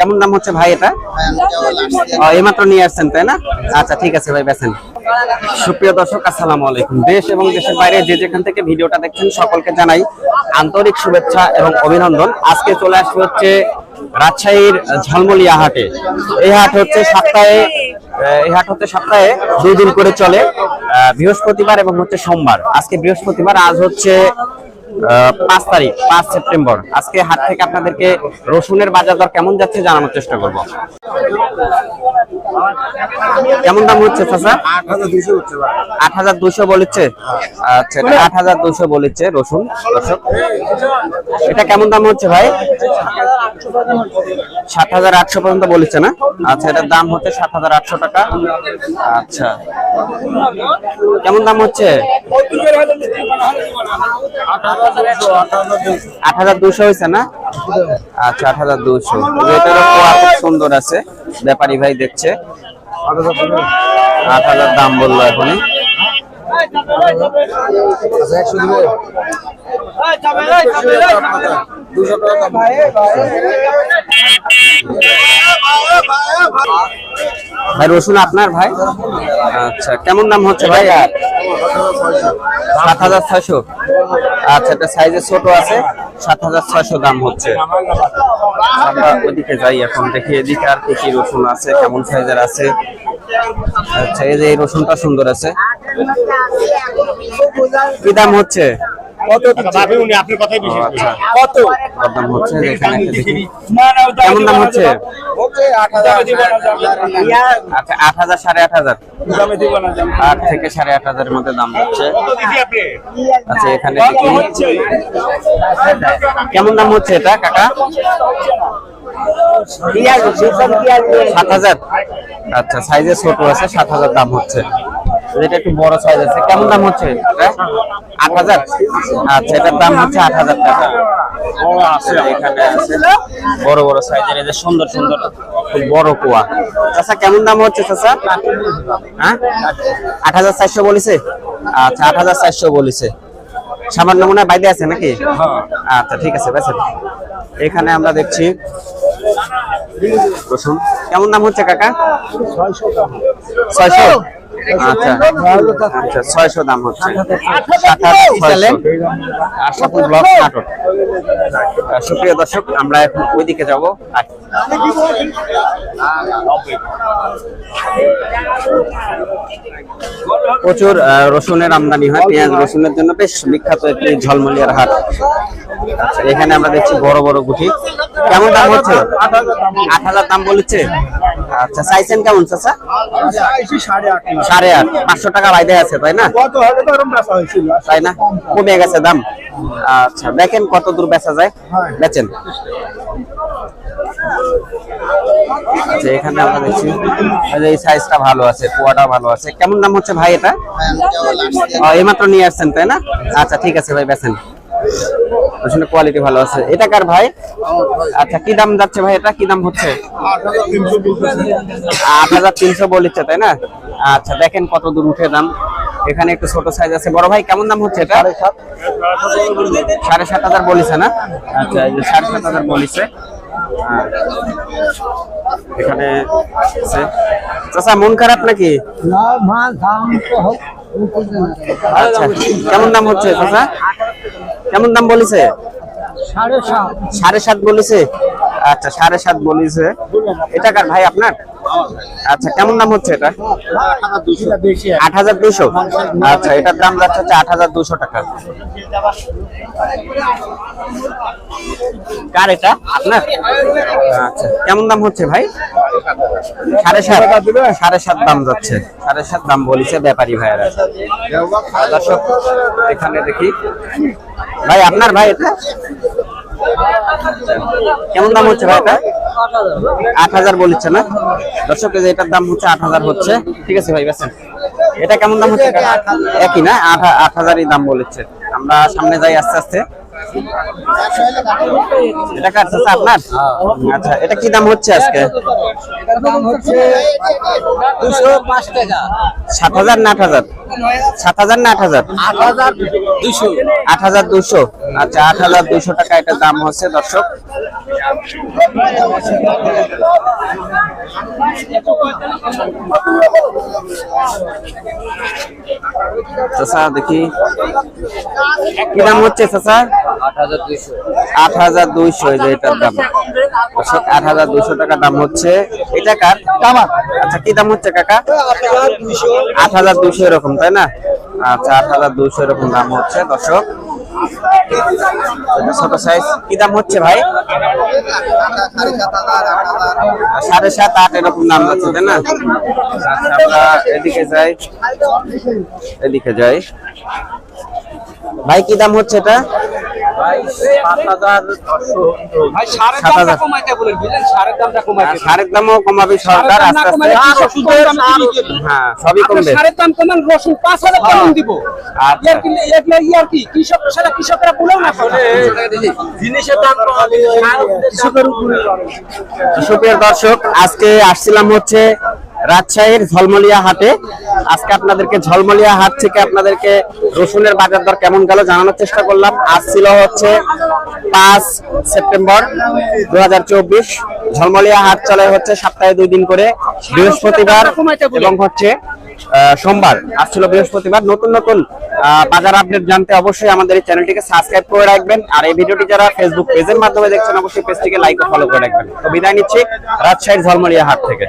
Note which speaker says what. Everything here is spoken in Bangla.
Speaker 1: কেমন দাম হচ্ছে ভাই এটা? ও, এইমাত্র নিয়ে আসছেন তাই না? আচ্ছা ঠিক আছে ভাই বেছেন সুপ্রিয় দর্শক আসসালামু আলাইকুম। দেশ এবং দেশের বাইরে যে যেখান থেকে ভিডিওটা দেখছেন সকলকে জানাই আন্তরিক শুভেচ্ছা এবং অভিনন্দন। আজকে চলে আসছে হচ্ছে রাজশাহীর ঝলমলিয়া হাটে এই হাট হচ্ছে সপ্তাহে এই হাট হচ্ছে সপ্তাহে দুই দিন করে চলে আহ, বৃহস্পতিবার এবং হচ্ছে সোমবার। আজকে বৃহস্পতিবার আজ হচ্ছে পাঁচ তারিখ পাঁচ সেপ্টেম্বর। আজকে হাট থেকে আপনাদেরকে রসুনের বাজার দর কেমন যাচ্ছে জানানোর চেষ্টা করব। কেমন দাম হচ্ছে চাচা? আট হাজার দুশো বলেছে? আচ্ছা এটা আট হাজার দুশো বলেছে রসুন দর্শক। এটা কেমন দাম হচ্ছে ভাই? সাত হাজার আটশো পর্যন্ত বলেছে না? আচ্ছা এটার দাম হচ্ছে সাত হাজার আটশো টাকা। আচ্ছা। কেমন দাম হচ্ছে? আট হাজার দুশো হয়েছে না? আচ্ছা আট হাজার দুশো সুন্দর আছে। ব্যাপারী ভাই দেখছে। আট হাজার দাম বলল এখনই। ভাই, রসুন আপনার ভাই? আচ্ছা কেমন দাম হচ্ছে ভাই সাত হাজার ছয়শো। আচ্ছা এটা সাইজে ছোট আছে, সাত হাজার ছয়শো দাম হচ্ছে। আমরা ওদিকে যাই, এখন দেখি এদিকে আর কি কি রসুন আছে, কেমন সাইজের আছে। আচ্ছা এই যে এই রসুনটা সুন্দর আছে। কি দাম হচ্ছে?
Speaker 2: আপনার কথাই
Speaker 1: ও, আচ্ছা।
Speaker 2: কত
Speaker 1: কত? দাম হচ্ছে এখানে দেখি। কেমন দাম হচ্ছে? আচ্ছা সাড়ে আট হাজার। আট থেকে সাড়ে আট হাজারের মধ্যে দাম হচ্ছে। আচ্ছা এখানে দেখি। কেমন দাম হচ্ছে এটা কাকা? সাত হাজার। আচ্ছা সাইজে ছোট আছে সাত হাজার দাম হচ্ছে। এটা একটু বড় সাইজ আছে। কেমন দাম হচ্ছে? আট হাজার? আচ্ছা এটার দাম হচ্ছে আট হাজার টাকা। আছে এখানে আছে বড় বড় সাইজের এই যে সুন্দর সুন্দর খুব বড় কুয়া। আচ্ছা কেমন দাম হচ্ছে চাচা? হ্যাঁ? আট হাজার চারশো বলেছে? আচ্ছা আট হাজার চারশো বলেছে। সামান্য মনে হয় বাইরে আছে নাকি? আচ্ছা ঠিক আছে বেশ এখানে আমরা দেখছি কেমন দাম হচ্ছে কাকা? ছয়শো আচ্ছা আচ্ছা ছয়শো দাম হচ্ছে। ব্লক সুপ্রিয় দর্শক, আমরা এখন ওইদিকে যাব। প্রচুর রসুনের আমদানি হয়, পেঁয়াজ রসুনের জন্য। বেশ বিখ্যাত একটি ঝলমলিয়ার হাট। আচ্ছা এখানে আমরা দেখছি বড় বড় গুটি। কেমন দাম হচ্ছে? আট হাজার দাম বলেছে। আচ্ছা চাইছেন কেমন চাচা সাড়ে আট পাঁচশো টাকা বাইরে আছে তাই না? তাই না? কমে গেছে দাম। আচ্ছা দেখেন কত দূর বেচা যায়। বেচেন। আচ্ছা এখানে আমরা দেখছি এই সাইজটা ভালো আছে পোয়াটা ভালো আছে। কেমন দাম হচ্ছে ভাই এটা? ও, এইমাত্র নিয়ে আসছেন তাই না? আচ্ছা ঠিক আছে ভাই বেচেন। আসলে কোয়ালিটি ভালো আছে। এটা কার ভাই? আচ্ছা কি দাম যাচ্ছে ভাই এটা? কি দাম হচ্ছে? আট হাজার তিনশো বলিচ্ছে তাই না? আচ্ছা দেখেন কত দূর উঠে দাম। এখানে একটু ছোট সাইজ আছে। বড় ভাই কেমন দাম হচ্ছে এটা? সাড়ে সাত হাজার বলিছে না? আচ্ছা এই যে সাড়ে সাত হাজার বলিছে। এখানে। চাচা মন খারাপ নাকি? আচ্ছা কেমন দাম হচ্ছে চাচা? কেমন দাম বলেছে? সাড়ে সাত। বলেছে? আচ্ছা সাড়ে সাত বলেছে। এটা কার ভাই আপনার? আচ্ছা কেমন দাম হচ্ছে এটা? আট হাজার দুশো আচ্ছা এটার দাম যাচ্ছে হচ্ছে আট হাজার দুশো টাকা। কার এটা? আপনার? আচ্ছা কেমন দাম হচ্ছে ভাই? সাড়ে সাত। সাড়ে সাত দাম যাচ্ছে। সাড়ে সাত দাম বলেছে ব্যাপারী ভাইয়েরা। এখানে দেখি। ভাই, আপনার ভাই এটা? কেমন দাম হচ্ছে ভাই এটা আট হাজার বলেছে না? দর্শক এটার দাম হচ্ছে আট হাজার হচ্ছে। ঠিক আছে ভাই বেছেন এটা কেমন দাম হচ্ছে? একই না? আট হাজারই দাম বলেছে। আমরা সামনে যাই আস্তে আস্তে। এটা চাচা আপনার আচ্ছা এটা কি দাম হচ্ছে আজকে? সাত হাজার না আট হাজার? সাত হাজার না আট হাজার?
Speaker 2: আট হাজার দুশো।
Speaker 1: আচ্ছা আট হাজার দুশো টাকা এটার দাম হচ্ছে দর্শক। চাচা দেখি। কি দাম হচ্ছে চাচা? আট হাজার দুইশো। যে এটার দাম। আট হাজার টাকা দাম হচ্ছে। এটা কার? আচ্ছা কি দাম হচ্ছে কাকা? আট হাজার দুইশো এরকম, তাই না? আচ্ছা আট হাজার দুইশো এরকম দাম হচ্ছে সাইজ কি দাম হচ্ছে ভাই? সাড়ে সাত আট এরকম দাম যাচ্ছে তাই না? আচ্ছা এদিকে যাই। এদিকে যাই। ভাই, কি দাম হচ্ছে এটা?
Speaker 2: সারের
Speaker 1: দামও কমাবে সরকার সবই কমবে।
Speaker 2: সারের দাম কমান রসুন পাঁচ হাজার। দিব। কি কৃষকরা বলেও না জিনিসের দাম কৃষকের
Speaker 1: দর্শক আজকে আসছিলাম হচ্ছে রাজশাহীর ঝলমলিয়া হাটে। আজকে আপনাদেরকে ঝলমলিয়া হাট থেকে আপনাদেরকে রসুনের বাজার দর কেমন গেল জানানোর চেষ্টা করলাম। আজ ছিল হচ্ছে পাঁচ সেপ্টেম্বর দুহাজার চব্বিশ। ঝলমলিয়া হাট চলে হচ্ছে সপ্তাহে দুই দিন করে, বৃহস্পতিবার এবং হচ্ছে সোমবার। আজ ছিল বৃহস্পতিবার। নতুন নতুন বাজার আপডেট জানতে অবশ্যই আমাদের এই চ্যানেলটিকে সাবস্ক্রাইব করে রাখবেন। আর এই ভিডিওটি যারা ফেসবুক পেজের মাধ্যমে দেখছেন, অবশ্যই পেজটিকে লাইক ও ফলো করে রাখবেন। তো বিদায় নিচ্ছি রাজশাহীর ঝলমলিয়া হাট থেকে।